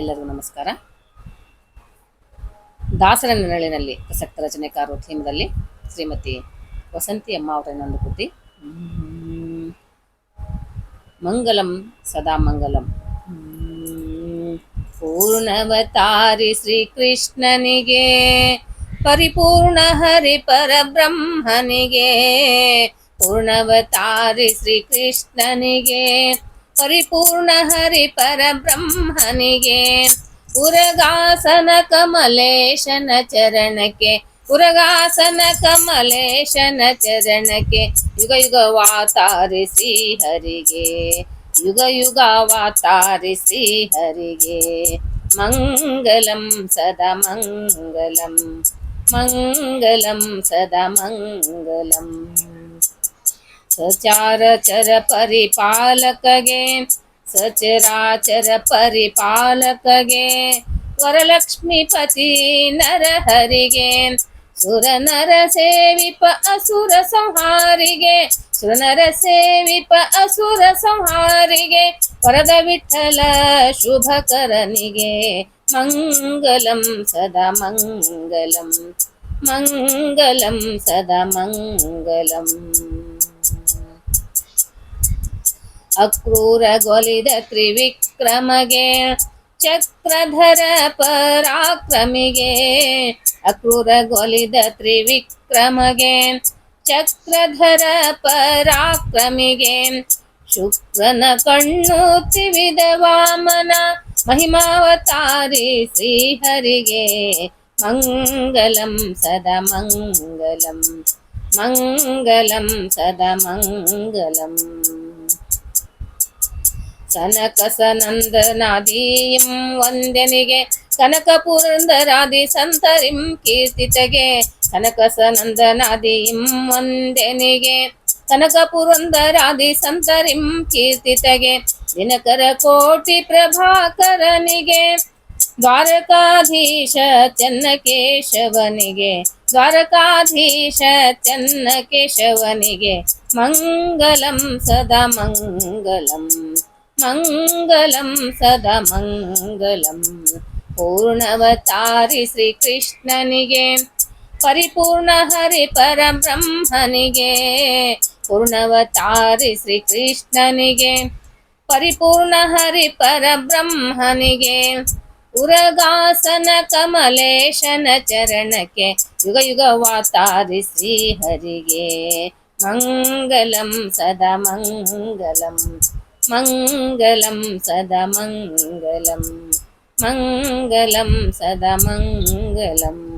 ಎಲ್ಲರಿಗೂ ನಮಸ್ಕಾರ ದಾಸರ ನೆರಳಿನಲ್ಲಿ ಪ್ರಸಕ್ತ ರಚನೆಕಾರರು ಥೀಮ್ದಲ್ಲಿ ಶ್ರೀಮತಿ ವಸಂತಿ ಅಮ್ಮ ಅವರನ್ನೊಂದು ಕೃತಿ ಮಂಗಲಂ ಸದಾ ಮಂಗಲಂ. ಪೂರ್ಣವತಾರಿ ಶ್ರೀಕೃಷ್ಣನಿಗೆ, ಪರಿಪೂರ್ಣ ಹರಿ ಪರಬ್ರಹ್ಮನಿಗೆ, ಪೂರ್ಣವತಾರಿ ಶ್ರೀಕೃಷ್ಣನಿಗೆ ಪರಿಪೂರ್ಣ ಹರಿ ಪರಬ್ರಹ್ಮನಿಗೆ ಉರಗಾಸನ ಕಮಲೇಶನ ಚರಣಕ್ಕೆ, ಉರಗಾಸನ ಕಮಲೇಶನ ಚರಣಕ್ಕೆ, ಯುಗ ಯುಗವಾತಾರಿ ಹರಿಗೆ, ಯುಗ ಯುಗವಾತಾರಿ ಹರಿಗೆ. ಮಂಗಲಂ ಸದಾ ಮಂಗಲಂ ಮಂಗಲಂ ಸದಾ ಮಂಗಲಂ. ಸಚಾರಚರ ಪರಿಪಾಲಕಗೆ ಸಚರಾಚರ ಪರಿಪಾಲಕಗೆ ವರಲಕ್ಷ್ಮೀಪತಿ ನರಹರಿಗೆ, ಸುರ ನರ ಸೇವಿಪ ಅಸುರ ಸಂಹಾರಿಗೆ, ಸುರ ನರ ಸೇವಿಪ ಅಸುರ ಸಂಹಾರಿಗೆ, ವರದ ವಿಠಲ ಶುಭಕರನಿಗೆ, ಮಂಗಲಂ ಸದಾ ಮಂಗಲಂ ಮಂಗಲಂ ಸದಾ ಮಂಗಲಂ. ಅಕ್ರೂರ ಗೊಲಿದ ತ್ರಿವಿಕ್ರಮಗೆ, ಚಕ್ರಧರ ಪರಾಕ್ರಮಿಗೆ. ಅಕ್ರೂರ ಗೊಲಿದ ತ್ರಿವಿಕ್ರಮಗೆ, ಚಕ್ರಧರ ಪರಾಕ್ರಮಿಗೆ. ಶುಕ್ರನ ಕಣ್ಣು ತಿವಿದ ವಾಮನ ಮಹಿಮಾವತಾರಿ ಶ್ರೀಹರಿಗೆ. ಮಂಗಲಂ ಸದಾ ಮಂಗಲಂ ಮಂಗಲಂ ಸದಾ ಮಂಗಲಂ. ಸನಕ ಸನಂದನಾದಿಂ ವಂದನಿಗೆ ಕನಕ ಪುರಂದರಾದಿ ಸಂತರಿಂ ಕೀರ್ತಿತೆಗೆ ಕನಕ ಸನಂದನಾದಿಂ ವಂದನಿಗೆ ಕನಕ ಪುರಂದರಾದಿ ಸಂತರಿಂ ಕೀರ್ತಿತೆಗೆ, ದಿನಕರ ಕೋಟಿ ಪ್ರಭಾಕರನಿಗೆ, ದ್ವಾರಕಾಧೀಶ ಚನ್ನಕೇಶವನಿಗೆ ದ್ವಾರಕಾಧೀಶ ಚನ್ನಕೇಶವನಿಗೆ, ಮಂಗಲಂ ಸದಾ ಮಂಗಲಂ. ಮಂಗಲಂ सदा मङ्गलम् ಪೂರ್ಣವತಾರಿ ಶ್ರೀಕೃಷ್ಣನಿಗೆ, ಪರಿಪೂರ್ಣ ಹರಿ ಪರಬ್ರಹ್ಮನಿಗೆ ಪೂರ್ಣವತಾರಿ ಶ್ರೀಕೃಷ್ಣನಿಗೆ, ಪರಿಪೂರ್ಣ ಹರಿ ಪರಬ್ರಹ್ಮನಿಗೆ ಉರಗಾಸನ ಕಮಲೇಶನ ಚರಣಕ್ಕೆ, ಯುಗ ಯುಗವಾತಾರಿ ಶ್ರೀಹರಿಗೆ. ಮಂಗಲಂ, ಸದಾ मङ्गलं सदमङ्गलं मङ्गलं सदमङ्गलम्